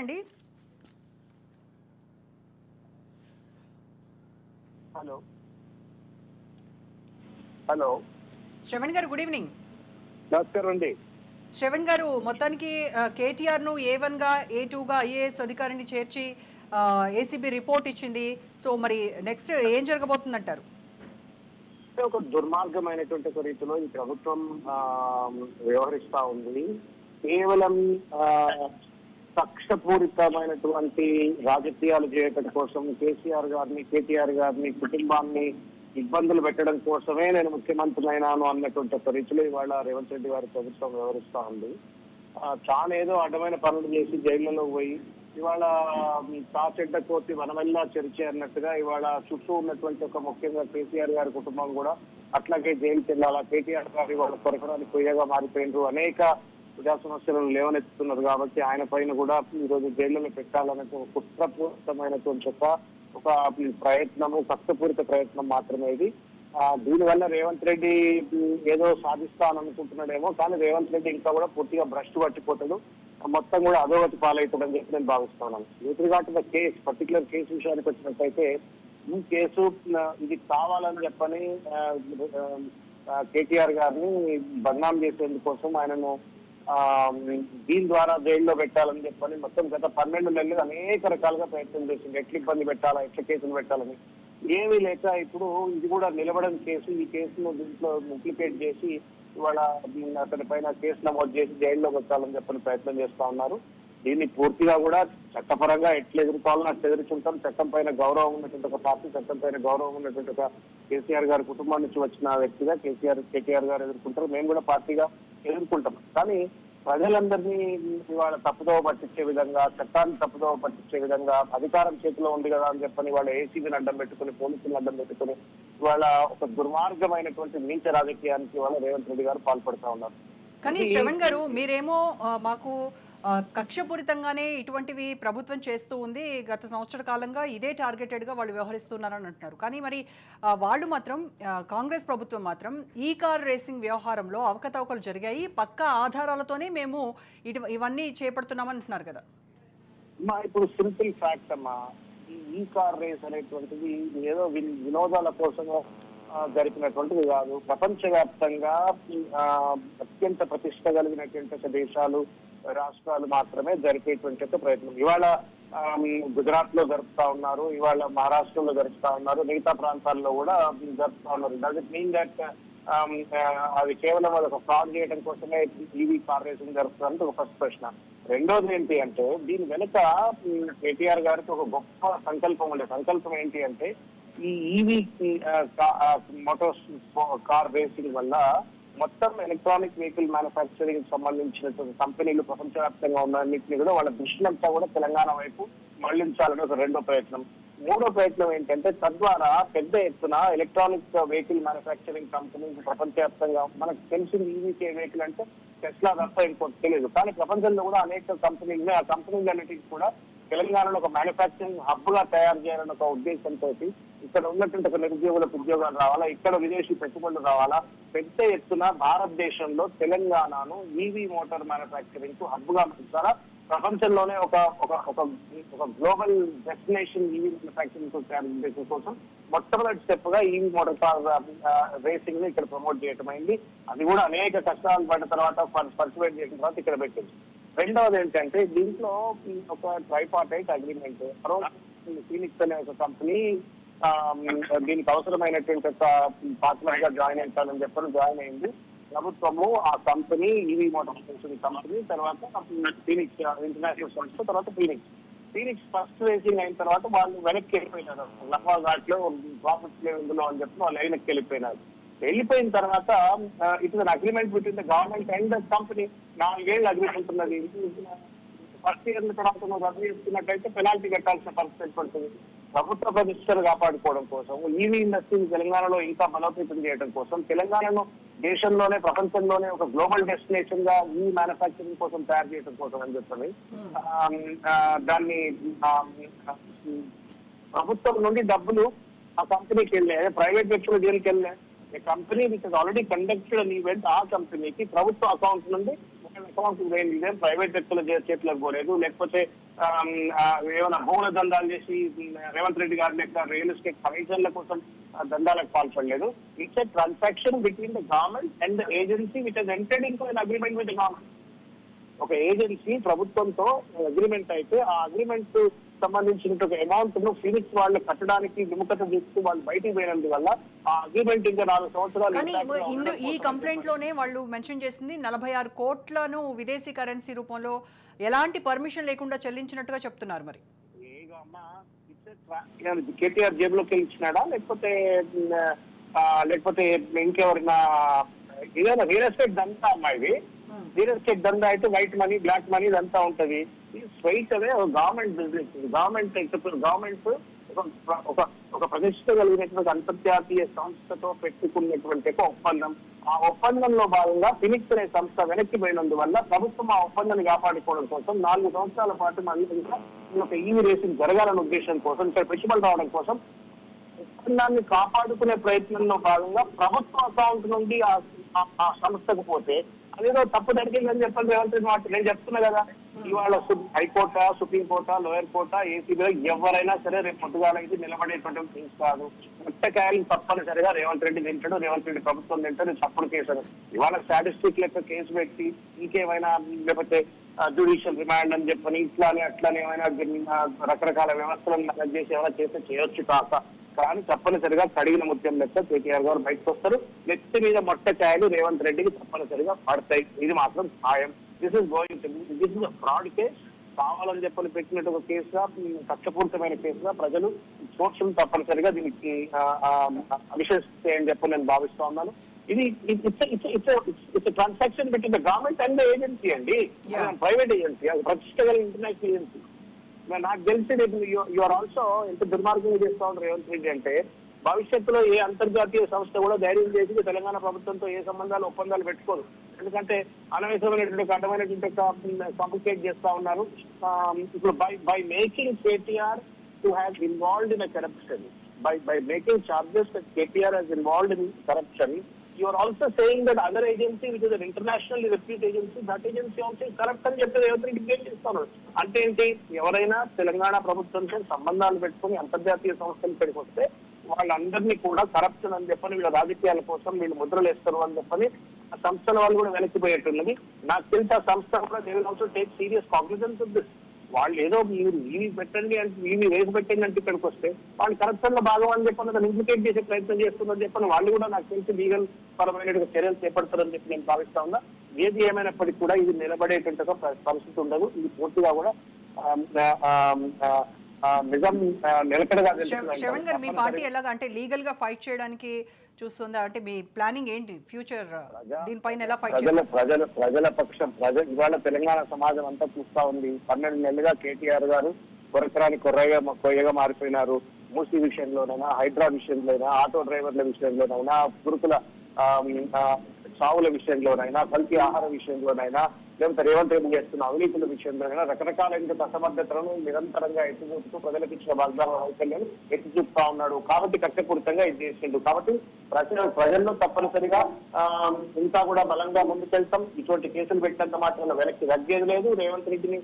అండి hello. Hello. Shravan గారు good evening. నమస్కారం అండి. శ్రవణ్ గారు మొత్తానికి కేటీఆర్ను ఏ వన్గా ఏ టూ గా ఐఏఎస్ అధికారిని చేర్చి ఏసీబీ రిపోర్ట్ ఇచ్చింది. సో మరి నెక్స్ట్ ఏం జరగబోతుందంటారు? అంటే ఒక దుర్మార్గమైనటువంటి ఒక రీతిలో ఈ ప్రభుత్వం వ్యవహరిస్తా ఉంది. కేవలం కక్షపూరితమైనటువంటి రాజకీయాలు చేయటం కోసం కేసీఆర్ గారిని కేటీఆర్ గారిని కుటుంబాన్ని ఇబ్బందులు పెట్టడం కోసమే నేను ముఖ్యమంత్రి అయినాను అన్నటువంటి ఒక రీతిలో ఇవాళ రేవంత్ రెడ్డి గారి ప్రభుత్వం వివరిస్తా ఉంది. చాలా ఏదో అడ్డమైన పనులు చేసి జైళ్ళలో పోయి ఇవాళ తాచెడ్డ కోతి వనమెల్లా చర్చ అన్నట్టుగా ఇవాళ చుట్టూ ఉన్నటువంటి ఒక ముఖ్యంగా కేసీఆర్ గారి కుటుంబం కూడా అట్లాగే జైలుకి వెళ్ళాలా కేటీఆర్ గారి వాళ్ళ కొరకడానికి పొయ్యగా మారిపోయినారు. అనేక ప్రజా సమస్యలను లేవనెత్తుతున్నారు కాబట్టి ఆయన పైన కూడా ఈ రోజు జైల్లో పెట్టాలనే ఒక కుట్రపూరితమైనటువంటి ఒక ఒక ప్రయత్నము కష్టపూరిత ప్రయత్నం మాత్రమే ఇది. దీనివల్ల రేవంత్ రెడ్డి ఏదో సాధిస్తాననుకుంటున్నాడేమో కానీ రేవంత్ రెడ్డి ఇంకా కూడా పూర్తిగా భ్రష్టు పట్టిపోతాడు. మొత్తం కూడా అధోగతి పాలవుతాడని చెప్పి నేను భావిస్తున్నాను. With regard the case particular case విషయానికి వచ్చినట్టయితే ఈ కేసు ఇది కావాలని చెప్పని కేటీఆర్ గారిని బదనాం చేసేందుకోసం ఆయనను దీని ద్వారా జైల్లో పెట్టాలని చెప్పని మొత్తం గత పన్నెండు నెలలు అనేక రకాలుగా ప్రయత్నం చేసింది. ఎట్లా ఇబ్బంది పెట్టాలా ఎట్లా కేసులు పెట్టాలని. ఏమీ లేక ఇప్పుడు ఇది కూడా నిలబడని కేసు ఈ కేసును దీంట్లో ఇంప్లికేట్ చేసి ఇవాళ అతని పైన కేసు నమోదు చేసి జైల్లో పెట్టాలని చెప్పని ప్రయత్నం చేస్తా ఉన్నారు. దీన్ని పూర్తిగా కూడా చట్టపరంగా ఎట్లా ఎదుర్కోవాలని అట్లా ఎదుర్కొంటాం చట్టం పైన గౌరవం ఉన్నటువంటి ఒక పార్టీ చట్టం పైన గౌరవం ఉన్నటువంటి ఒక కేసీఆర్ గారి కుటుంబం నుంచి వచ్చిన వ్యక్తిగా కేసీఆర్ కేటీఆర్ గారు ఎదుర్కొంటారు. మేము కూడా పార్టీగా ఎదుర్కొంటాం కానీ ప్రజలందరినీ ఇవాళ తప్పుదోవ పట్టించే విధంగా చట్టాన్ని తప్పుదోవ పట్టించే విధంగా అధికారం చేతిలో ఉంది కదా అని చెప్పని వాళ్ళ ఏసీబీని అడ్డం పెట్టుకుని పోలీసులను అడ్డం పెట్టుకుని ఇవాళ ఒక దుర్మార్గమైనటువంటి నీచ రాజకీయానికి ఇవాళ రేవంత్ రెడ్డి గారు పాల్పడుతూ ఉన్నారు. కానీ శ్రవణ్ గారు మీరేమో మాకు కక్షపూరితంగానే ఇటువంటివి ప్రభుత్వం చేస్తూ ఉంది. గత సంవత్సర కాలంగా ఇదే టార్గెటెడ్గా వాళ్ళు వ్యవహరిస్తున్నారని అంటున్నారు. కానీ మరి వాళ్ళు మాత్రం కాంగ్రెస్ ప్రభుత్వం మాత్రం ఈ కార్ రేసింగ్ వ్యవహారంలో అవకతవకలు జరిగాయి. పక్కా ఆధారాలతోనే మేము ఇటు ఇవన్నీ చేపడుతున్నామని అంటున్నారు కదా. మా ఇప్పుడు సింపుల్ ఫ్యాక్ట్ అమ్మా. ఈ కార్ రేస్ అనేటువంటిది ఏదో వినోదాల కోసం జరిపినటువంటిది కాదు. ప్రపంచవ్యాప్తంగా అత్యంత ప్రతిష్ట కలిగినటువంటి దేశాలు రాష్ట్రాలు మాత్రమే జరిపేటువంటి ఒక ప్రయత్నం. ఇవాళ గుజరాత్లో జరుపుతా ఉన్నారు ఇవాళ మహారాష్ట్రలో జరుపుతా ఉన్నారు మిగతా ప్రాంతాల్లో కూడా జరుపుతా ఉన్నారు. డస్ మీన్ దట్ అది కేవలం అది ఒక ఫ్రాడ్ చేయడం కోసమే ఈవీ కార్ రేసింగ్ జరుపుతారంటే ఒక ఫస్ట్ ప్రశ్న. రెండోది ఏంటి అంటే దీని వెనుక కేటీఆర్ గారికి ఒక గొప్ప సంకల్పం ఉండే. సంకల్పం ఏంటి అంటే ఈ ఈవీ మోటార్ కార్ రేసింగ్ వల్ల మొత్తం ఎలక్ట్రానిక్ వెహికల్ మ్యానుఫ్యాక్చరింగ్ సంబంధించినటువంటి కంపెనీలు ప్రపంచవ్యాప్తంగా ఉన్న కూడా వాళ్ళ దృష్టినంతా కూడా తెలంగాణ వైపు మళ్ళించాలని ఒక రెండో ప్రయత్నం. మూడో ప్రయత్నం ఏంటంటే తద్వారా పెద్ద ఎత్తున ఎలక్ట్రానిక్ వెహికల్ మ్యానుఫ్యాక్చరింగ్ కంపెనీస్ ప్రపంచవ్యాప్తంగా మనకు తెలిసింది ఈవీకే వెహికల్ అంటే టెస్లా తప్ప ఇంకోటి తెలియదు కానీ ప్రపంచంలో కూడా అనేక కంపెనీలు ఆ ఆ కంపెనీలన్నిటికీ కూడా తెలంగాణలో ఒక మ్యానుఫ్యాక్చరింగ్ హబ్గా తయారు చేయాలని ఒక ఉద్దేశంతో ఇక్కడ ఉన్నటువంటి ఒక నిరుద్యోగులకు ఉద్యోగాలు రావాలా? ఇక్కడ విదేశీ పెట్టుబడులు రావాలా? పెద్ద ఎత్తున భారతదేశంలో తెలంగాణను ఈవీ మోటార్ మ్యానుఫ్యాక్చరింగ్కు హబ్బుగా గా మార్చాలా? ప్రపంచంలోనే ఒక ఒక ఒక ఒక గ్లోబల్ డెస్టినేషన్ ఈవీ మ్యానుఫ్యాక్చరింగ్ తయారు కోసం మొట్టమొదటి స్టెప్గా ఈవీ మోటార్ కార్ రేసింగ్ని ఇక్కడ ప్రమోట్ చేయడం అయింది. అది కూడా అనేక కష్టాలు పడిన తర్వాత పర్సువేట్ చేసిన తర్వాత ఇక్కడ పెట్టింది. రెండవది ఏంటంటే దీంట్లో ఒక ట్రైపార్టైట్ అగ్రిమెంట్ ఫీనిక్స్ అనే ఒక కంపెనీ దీనికి అవసరమైనటువంటి ఒక పార్ట్నర్గా జాయిన్ అవుతానని చెప్పని జాయిన్ అయింది. ప్రభుత్వము ఆ కంపెనీ ఈవీ మోటార్స్ కంపెనీ తర్వాత ఫీనిక్స్ ఇంటర్నేషనల్ సంస్థ తర్వాత ఫీనిక్స్ ఫీనిక్స్ ఫస్ట్ రేసింగ్ అయిన తర్వాత వాళ్ళు వెనక్కి వెళ్ళిపోయినారు. లఫా ఘాట్లో ప్రాఫిట్స్ లేవు ఇందులో అని చెప్పి వాళ్ళు వెనక్కి వెళ్ళిపోయినారు. వెళ్ళిపోయిన తర్వాత it is agreement between the government and the company నాలుగేళ్ళు అగ్రిమెంట్ ఉన్నది. ఫస్ట్ ఇయర్ తర్వాత నువ్వు రద్దు చేసుకున్నట్టయితే పెనాల్టీ కట్టాల్సిన పరిస్థితి ఏర్పడుతుంది ప్రభుత్వ ప్రతిష్టలు కాపాడుకోవడం కోసం ఈవీ ఇండస్ట్రీని తెలంగాణలో ఇంకా బలోపేతం చేయడం కోసం తెలంగాణను దేశంలోనే ప్రపంచంలోనే ఒక గ్లోబల్ డెస్టినేషన్గా ఈ మ్యానుఫ్యాక్చరింగ్ కోసం తయారు చేయడం కోసం అని చెప్తుంది దాన్ని ప్రభుత్వం నుండి డబ్బులు ఆ కంపెనీకి వెళ్ళాయి ప్రైవేట్ వ్యక్తులు దేనికి వెళ్ళాయి company which already conducted an event ఆ కంపెనీకి ప్రభుత్వ అకౌంట్ నుండి అకౌంట్ ఇదేం ప్రైవేట్ వ్యక్తుల చేతిలోకి పోలేదు. లేకపోతే ఏమైనా భూముల దందాలు చేసి రేవంత్ రెడ్డి గారి యొక్క రియల్ ఎస్టేట్ కమిషన్ల కోసం ఆ, దందాలకు పాల్పడలేదు. It's a transaction between the government and the agency which has entered in an agreement with government ఒక ఏజెన్సీ ప్రభుత్వంతో అగ్రిమెంట్ అయితే ఆ అగ్రిమెంట్ సంబంధించిన అమౌంట్ను ఫినిక్స్ వాళ్ళు కట్టడానికి విముఖత చూస్తూ వాళ్ళు బయటికి పోయినందువల్ల ఆ అగ్రిమెంట్ ఇంకా నాలుగు సంవత్సరాలు ఈ కంప్లైంట్లోనే వాళ్ళు మెన్షన్ చేసింది నలభై ఆరు కోట్లను విదేశీ కరెన్సీ రూపంలో ఎలాంటి పర్మిషన్ లేకుండా చెల్లించినట్టుగా చెప్తున్నారు మరి. కేటీఆర్ జేబులోకి వెళ్ళి ఇచ్చినాడా లేకపోతే లేకపోతే ఇంకెవరైనా ఏదైనా రియల్ ఎస్టేట్ దంతా అమ్మా ఇది? రియల్ చెక్ దందా అయితే వైట్ మనీ బ్లాక్ మనీ ఇదంతా ఉంటది. స్వైట్ అదే ఒక గవర్నమెంట్ బిజినెస్ గవర్నమెంట్ గవర్నమెంట్ ఒక ఒక ఒక ప్రతిష్ట కలిగినటువంటి అంతర్జాతీయ సంస్థతో పెట్టుకున్నటువంటి ఒక ఒప్పందం. ఆ ఒప్పందంలో భాగంగా ఫినిక్స్ అనే సంస్థ వెనక్కి పోయినందువల్ల ప్రభుత్వం ఆ ఒప్పందాన్ని కాపాడుకోవడం కోసం నాలుగు సంవత్సరాల పాటు మళ్ళీ ఇంకా ఈవి ఈవీ రేసింగ్ జరగాలనే ఉద్దేశం కోసం ఇక్కడ పెట్టుబడి రావడం కోసం ఒప్పందాన్ని కాపాడుకునే ప్రయత్నంలో భాగంగా ప్రభుత్వ అకౌంట్ నుండి ఆ సంస్థకు పోతే అదేదో తప్పు జరిగిందని చెప్పాలి రేవంత్ రెడ్డి మాట నేను చెప్తున్నా కదా ఇవాళ హైకోర్టా సుప్రీం కోర్ట లోయర్ కోర్టా ఏసీబీలో ఎవరైనా సరే రేపు పొద్దుగాల నిలబడేటువంటి థింగ్స్ కాదు. ముట్టకాయలు తప్పనిసరిగా రేవంత్ రెడ్డి తింటాడు రేవంత్ రెడ్డి ప్రభుత్వం తింటాడు తప్పుడు కేసు. ఇవాళ స్టాటిస్టిక్ లెక్క కేసు పెట్టి ఇంకేమైనా లేకపోతే జ్యుడిషియల్ రిమాండ్ అని చెప్పని ఇట్లానే అట్లానే ఏమైనా రకరకాల వ్యవస్థలను చేసి ఏమైనా చేస్తే చేయొచ్చు కాస్త కానీ తప్పనిసరిగా కడిగిన ముత్యం లెక్క కేటీఆర్ గారు బయటకు వస్తారు. నెత్తి మీద మొట్టకాయలు రేవంత్ రెడ్డికి తప్పనిసరిగా పడతాయి. ఇది మాత్రం ఖాయం. This is going this is fraud case కావాలని చెప్పని పెట్టినట్టు ఒక కేసుగా ఉమ్, కక్షపూరితమైన కేసుగా ప్రజలు సోక్షం తప్పనిసరిగా దీనికి అవిశ్వసిస్తాయని చెప్పి నేను భావిస్తా ఉన్నాను. ఇది it's transaction the government and agency అండి. ప్రైవేట్ ఏజెన్సీ అది ప్రతిష్ట గల ఇంటర్నేషనల్ ఏజెన్సీ నాకు తెలిసి యు ఆర్ ఆల్సో ఎంత దుర్మార్గంగా చేస్తా ఉన్నారు రేవంత్ రెడ్డి అంటే భవిష్యత్తులో ఏ అంతర్జాతీయ సంస్థ కూడా ధైర్యం చేసి తెలంగాణ ప్రభుత్వంతో ఏ సంబంధాలు ఒప్పందాలు పెట్టుకోదు. ఎందుకంటే అనవసరమైనటువంటి ఒక అడ్డమైనటువంటి కాంప్లికేట్ చేస్తా ఉన్నారు. ఇప్పుడు by by making KTR to have involved in corruption by by making charges KTR has involved in corruption you are also saying that other agency which is an internationally agency agency that agency also అని చెప్పి Revanth Reddy claim చేస్తారు? అంటే ఏంటి? ఎవరైనా తెలంగాణ ప్రభుత్వంతో సంబంధాలు పెట్టుకుని అంతర్జాతీయ సంస్థలు ఇక్కడికి వస్తే వాళ్ళందరినీ కూడా కరప్షన్ అని చెప్పని వీళ్ళ రాజకీయాల కోసం వీళ్ళు ముద్రలు వేస్తారు అని చెప్పని ఆ సంస్థల వాళ్ళు కూడా వెనక్కిపోయేట్టున్నది నాకు తెలిసి ఆ సంస్థ కూడా they will also take serious cognizance of this వాళ్ళు ఏదో మీరు ఈవీ పెట్టండి అంటే ఈవీ వేసి పెట్టండి అంటే ఇక్కడికి వస్తే వాళ్ళు కరప్షన్లో భాగం అని చెప్పని దాన్ని ఇంప్లికేట్ చేసే ప్రయత్నం చేస్తుందని చెప్పని వాళ్ళు కూడా నాకు తెలిసి లీగల్ పరమైన చర్యలు చేపడతారని చెప్పి నేను భావిస్తా ఉన్నా. ఏది ఏమైనప్పటికీ కూడా ఇది నిలబడేటువంటి పరిస్థితి ఉండదు. ఇది పూర్తిగా కూడా నిజం నిలకడగా మీ పార్టీ ఎలాగ అంటే లీగల్గా ఫైట్ చేయడానికి చూస్తుందా? అంటే మీ ప్లానింగ్ ఏంటి? ఫ్యూచర్ దీనిపైన ఎలా ఫైట్ ప్రజల ప్రజల ప్రజల పక్షం ప్రజ ఇవాళ తెలంగాణ సమాజం అంతా చూస్తా ఉంది. పన్నెండు నెలలుగా కేటీఆర్ గారు కొరకరాని కొర్రగా కొయ్యగా మారిపోయినారు. మూసీ విషయంలోనైనా హైడ్రా విషయంలోనైనా ఆటో డ్రైవర్ల విషయంలోనైనా గురుకుల ఆ, చావుల విషయంలోనైనా కల్తీ ఆహార విషయంలోనైనా లేకపోతే రేవంత్ రెడ్డి చేస్తున్న అవినీతుల విషయంలోనైనా రకరకాలైన అసమర్థతలను నిరంతరంగా ఎత్తిచూపుతూ ప్రజలకు ఇచ్చిన వాగ్దాన వైఫల్యాన్ని ఎత్తి చూపుతా ఉన్నాడు. కాబట్టి కక్షపూరితంగా ఇది చేసిండు. కాబట్టి ప్రజలు ప్రజల్లో తప్పనిసరిగా ఇంకా కూడా బలంగా ముందుకెళ్తాం. ఇటువంటి కేసులు పెట్టినంత మాత్రం వెనక్కి తగ్గేది లేదు. రేవంత్ రెడ్డిని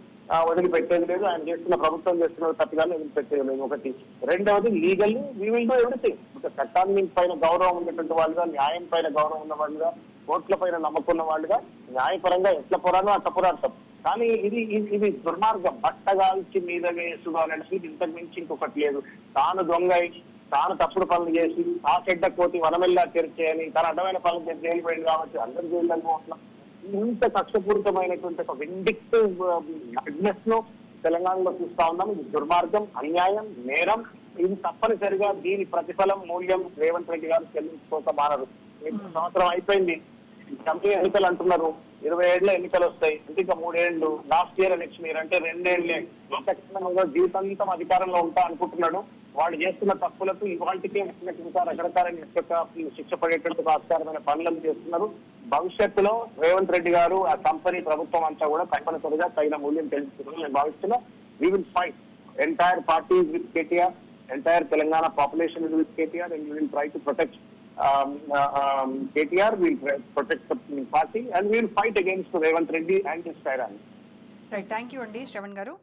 వదిలిపెట్టేది లేదు. ఆయన చేస్తున్న ప్రభుత్వం చేస్తున్న తప్పిదాన్ని వదిలిపెట్టేది లేదు. ఒకటి. రెండవది legal we will do everything. ఒక చట్టాన్ని పైన గౌరవం ఉన్నటువంటి వాళ్ళుగా న్యాయం పైన గౌరవం ఉన్న వాళ్ళుగా కోర్టుల పైన నమ్మకం ఉన్న వాళ్ళుగా న్యాయపరంగా ఎట్ల పోరాడో అట్ల పోరాడతాం. కానీ ఇది ఇది- దుర్మార్గం. బట్టగాల్చి మీద వేసుకోవాలంటే ఇంతకు మించి ఇంకొకటి లేదు. తాను దొంగ అయి, తాను తప్పుడు పనులు చేసి ఆ చెడ్డ కోతి వనమెల్లా తెరిచేయని తన అడ్డమైన పనులు చేసి జైలుపోయింది కాబట్టి అందరు పోతున్నాం ఇంత కక్షపూరితమైనటువంటి ఒక విండిక్టివ్ మ్యాగ్నెస్ను తెలంగాణలో చూస్తా ఉన్నాం ఇది దుర్మార్గం అన్యాయం నేరం. ఇది తప్పనిసరిగా దీని ప్రతిఫలం మూల్యం రేవంత్ రెడ్డి గారు చెల్లించుకోక మానరు సంవత్సరం అయిపోయింది. కంపెనీ ఎన్నికలు అంటున్నారు. ఇరవై ఏళ్ళ ఎన్నికలు వస్తాయి. అంటే ఇంకా మూడేళ్ళు లాస్ట్ ఇయర్ నెక్స్ట్ ఇయర్ అంటే రెండేళ్ళే ఖచ్చితంగా జీవితాంతం అధికారంలో ఉంటా అనుకుంటున్నాడు. వాళ్ళు చేస్తున్న తప్పులకు ఇవాళకే ఇంకా రకరకాల శిక్ష పడేటువంటి ఆస్కారమైన పనులను చేస్తున్నారు. భవిష్యత్తులో రేవంత్ రెడ్డి గారు ఆ కంపెనీ ప్రభుత్వం అంతా కూడా తప్పనిసరిగా తగిన మూల్యం తెలుసుకున్నారు నేను భావిస్తున్నా. We will fight entire party with KTR entire Telangana population with KTR and will try to protect um, uh, um, KTR, will protect the party and we will fight against Revant Reddy and his tyrants. Right. Thank you, Andi. Shravan Garu.